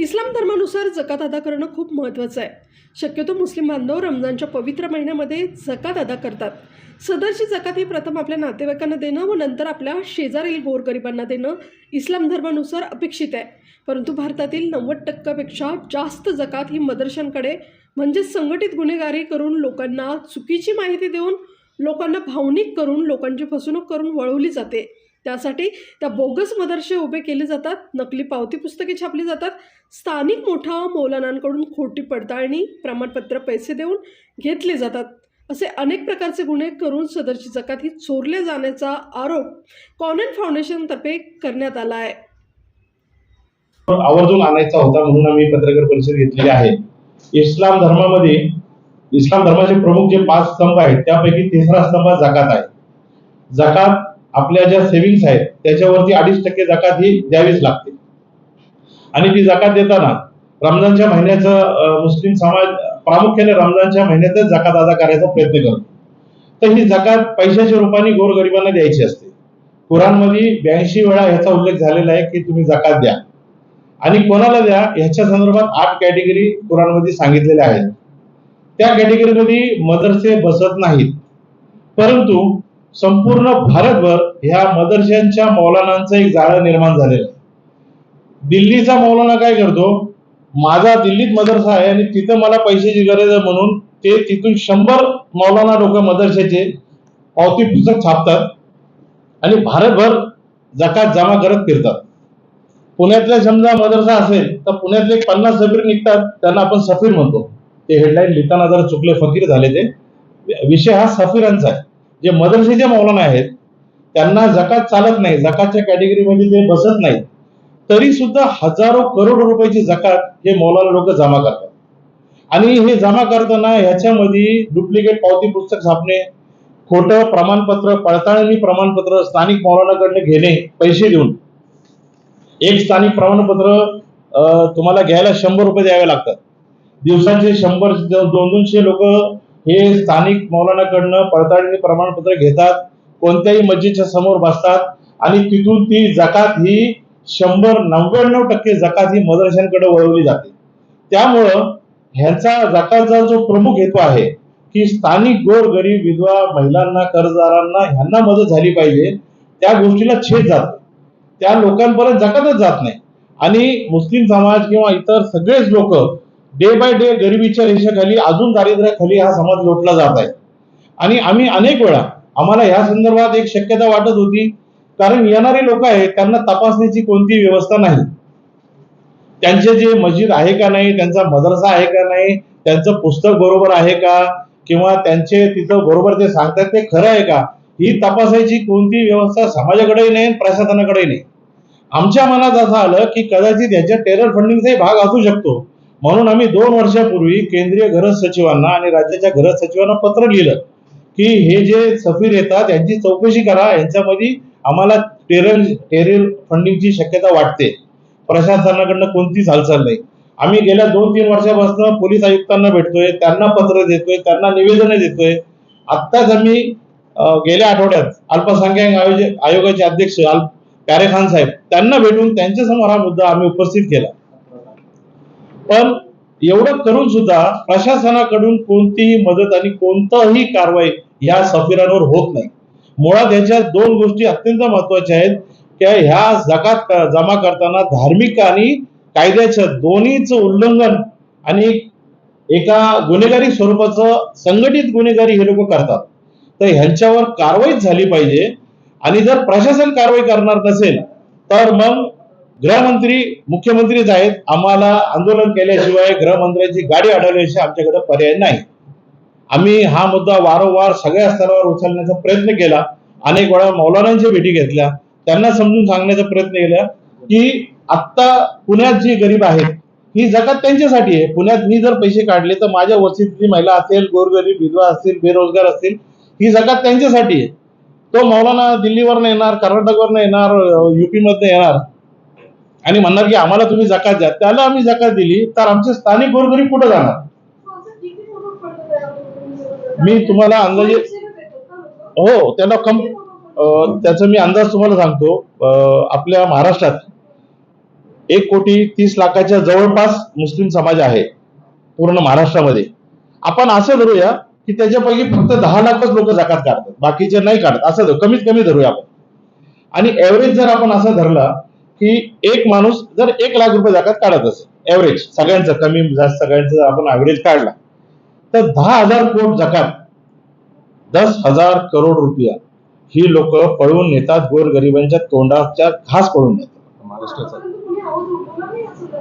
इस्लाम धर्मानुसार जकात अदा करणं खूप महत्त्वाचं आहे. शक्यतो मुस्लिम बांधव रमजानच्या पवित्र महिन्यामध्ये जकात अदा करतात. सदरची जकात ही प्रथम आपल्या नातेवाईकांना देणं व नंतर आपल्या शेजारील गोरगरिबांना देणं इस्लाम धर्मानुसार अपेक्षित आहे. परंतु भारतातील नव्वद टक्क्यापेक्षा जास्त जकात ही मदरशांकडे म्हणजेच संघटित गुन्हेगारी करून लोकांना चुकीची माहिती देऊन लोकांना भावनिक करून लोकांची फसवणूक करून वळवली जाते. त्यासाठी त्या बोगस मदरसे उभे केले जातात नकली पावती पुस्तके छापली जातात स्थानिक मोठा मौलानांकडून खोटी पडताळणी प्रमाणपत्र पैसे देऊन घेतले जातात. असे अनेक प्रकारचे गुन्हे करून सदरची जकात ही चोरले जाण्याचा आरोप कॉनन फाउंडेशनतर्फे करण्यात आला आहे. आवर्जून आणायचा होता म्हणून आम्ही पत्रकार परिषद घेतलेली आहे. इस्लाम धर्मामध्ये इस्लाम धर्माचे प्रमुख जे पाच स्तंभ आहेत त्यापैकी तिसरा स्तंभ जकात आहे. जकात आपल्या ज्या सेव्हिंग्स आहेत त्याच्यावरती अडीच टक्के जकात ही द्यावीच लागते आणि ती जकात देताना रमजानच्या महिन्याचं मुस्लिम समाज प्रामुख्याने रमजानच्या महिन्यातच जकात अदा करायचा प्रयत्न करतो. तर ही जकात पैशाच्या रूपाने गोरगरिबांना द्यायची असते. कुराणमध्ये ब्याऐंशी वेळा याचा उल्लेख झालेला आहे की तुम्ही जकात द्या. आणि कोणाला द्या ह्याच्या संदर्भात आठ कॅटेगरी कुराणमध्ये सांगितलेल्या आहेत. त्या कॅटेगरीमध्ये मदरसे बसत नाहीत. परंतु संपूर्ण भारतभर ह्या मदरशांच्या मौलानांचं एक जाळं निर्माण झालेलं आहे. दिल्लीचा मौलाना काय करतो? माझा दिल्लीत मदरसा आहे आणि तिथं मला पैशाची गरज आहे म्हणून ते तिथून शंभर मौलाना लोक मदरशाचे पावती पुस्तक छापतात आणि भारतभर जकात जमा करत फिरतात. पुण्यातल्या समजा मदरसा असेल तर पुण्यातले पन्नास सफीर निघतात त्यांना आपण सफीर म्हणतो. ते हेडलाईन लिहिताना जर चुकले फकीर झाले ते. विषय हा सफिरांचा आहे. जे मदरसेचे मौलाना आहेत त्यांना जकात चालत नाही जकातच्या कॅटेगरीमध्ये ते बसत नाहीत तरी सुद्धा हजारो करोड रुपयाची जकात हे मौलाना लोक जमा करतात. आणि हे जमा करताना ह्याच्यामध्ये डुप्लिकेट पावती पुस्तक छापणे खोटं प्रमाणपत्र पडताळणी प्रमाणपत्र स्थानिक मौलानाकडनं घेणे पैसे देऊन. एक स्थानिक प्रमाणपत्र अं, तुम्हाला घ्यायला शंभर रुपये द्यावे लागतात. दिवसाचे शंभर दोन दोनशे लोक हे स्थानिक मौलानाकडनं पडताळणी प्रमाणपत्र घेतात कोणत्याही मस्जिदच्या समोर बसतात आणि तिथून ती जकात ही शंभर नव्याण्णव टक्के जकात ही मदरशांकडे वळवली जाते. त्यामुळं ह्यांचा जकातचा जो प्रमुख हेतू आहे की स्थानिक गोर गरीब विधवा महिलांना कर्जदारांना ह्यांना मदत झाली पाहिजे त्या गोष्टीला छेद जातो. त्या लोकांपर्यंत जकातच जात नाही. आणि मुस्लिम समाज किंवा इतर सगळेच लोक डे बाय डे गरिबीच्या रेषेखाली अजून दारिद्र्याखाली हा समाज लोटला जात आहे. आणि आम्ही अनेक वेळा आम्हाला ह्या संदर्भात एक शक्यता वाटत होती कारण येणारे लोक आहेत त्यांना तपासण्याची कोणतीही व्यवस्था नाही. त्यांचे जे मस्जिद आहे का नाही त्यांचा मदरसा आहे का नाही त्यांचं पुस्तक बरोबर आहे का किंवा त्यांचे तिथं बरोबर ते सांगतात ते खरं आहे का ही तपासायची कोणती व्यवस्था समाजाकडेही नाही आणि प्रशासनाकडेही नाही. आमच्या मनात असं आलं की कदाचित याच्या टेरर फंडिंगचाही भाग असू शकतो. म्हणून आम्ही दोन वर्षापूर्वी केंद्रीय गरज सचिवांना आणि राज्याच्या गरज सचिवांना पत्र लिहिलं की हे जे सफीर येतात यांची चौकशी करा यांच्यामध्ये आम्हाला टेरर टेरल फंडिंगची शक्यता वाटते. प्रशासनाकडनं कोणतीच हालचाल नाही. आम्ही गेल्या दोन तीन वर्षापासून पोलीस आयुक्तांना भेटतोय त्यांना पत्र देतोय त्यांना निवेदन देतोय. आत्ताच आम्ही गेल्या आठवड्यात अल्पसंख्याक आयोज आयोगाचे अध्यक्ष अल प्यारे खान साहेब त्यांना भेटून त्यांच्यासमोर हा मुद्दा आम्ही उपस्थित केला. पण एवढं करून सुद्धा प्रशासनाकडून कोणतीही मदत आणि कोणताही कारवाई या सफिरांवर होत नाही. मुळात ह्याच्या दोन गोष्टी अत्यंत महत्त्वाच्या आहेत. की ह्या जकात जमा करताना धार्मिक आणि कायद्याच्या दोन्हीच उल्लंघन आणि एका गुन्हेगारी स्वरूपाचं संघटित गुन्हेगारी हे लोक करतात. तर ह्यांच्यावर कारवाईच झाली पाहिजे आणि जर प्रशासन कारवाई करणार नसेल तर मग गृहमंत्री मुख्यमंत्रीच आहेत. आम्हाला आंदोलन केल्याशिवाय गृहमंत्र्यांची गाडी अडवल्याशिवाय आमच्याकडे पर्याय नाही. आम्ही हा मुद्दा वारंवार सगळ्या स्तरावर उचलण्याचा प्रयत्न केला. अनेक वेळा मौलानांच्या भेटी घेतल्या. त्यांना समजून सांगण्याचा प्रयत्न केला की आत्ता पुण्यात जी गरीब आहेत ही जगात त्यांच्यासाठी आहे. पुण्यात मी जर पैसे काढले तर माझ्या वस्तीतली महिला असेल गोरगरीब विधवा असतील बेरोजगार असतील ही जगात त्यांच्यासाठी आहे. तो मौलाना दिल्लीवरनं येणार कर्नाटकवरनं येणार युपीमधनं येणार आणि म्हणणार की आम्हाला तुम्ही जकात द्या. त्याला आम्ही जकात दिली तर आमचे स्थानिक गोरगरीब कुठे जाणार? मी तुम्हाला अंदाजे हो त्याला कम- त्याचा मी अंदाज तुम्हाला सांगतो. आपल्या महाराष्ट्रात एक कोटी तीस लाखाच्या जवळपास मुस्लिम समाज आहे पूर्ण महाराष्ट्रामध्ये. आपण असं धरूया की त्याच्यापैकी फक्त दहा लाखच लोक जकात काढतात. बाकीचे नाही काढत. असं कमीत कमी धरूया आपण. आणि एव्हरेज जर आपण असं धरला की एक माणूस जर एक लाख रुपये जकात काढत असेल ऍव्हरेज सगळ्यांचं कमी जास्त सगळ्यांचं जर आपण ऍव्हरेज काढला. तर दहा हजार कोट जकात. दस हजार करोड रुपया ही लोक पळवून नेतात गोरगरिबांच्या तोंडाच्या घास पळून नेतात. महाराष्ट्राचा.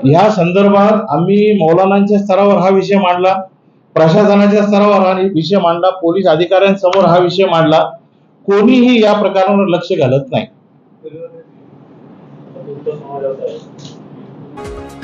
ह्या संदर्भात आम्ही मौलानांच्या स्तरावर हा विषय मांडला प्रशासनाच्या स्तरावर हा विषय मांडला पोलीस अधिकाऱ्यांसमोर हा विषय मांडला. कोणीही या प्रकारावर लक्ष घालत नाही. 都好がとう。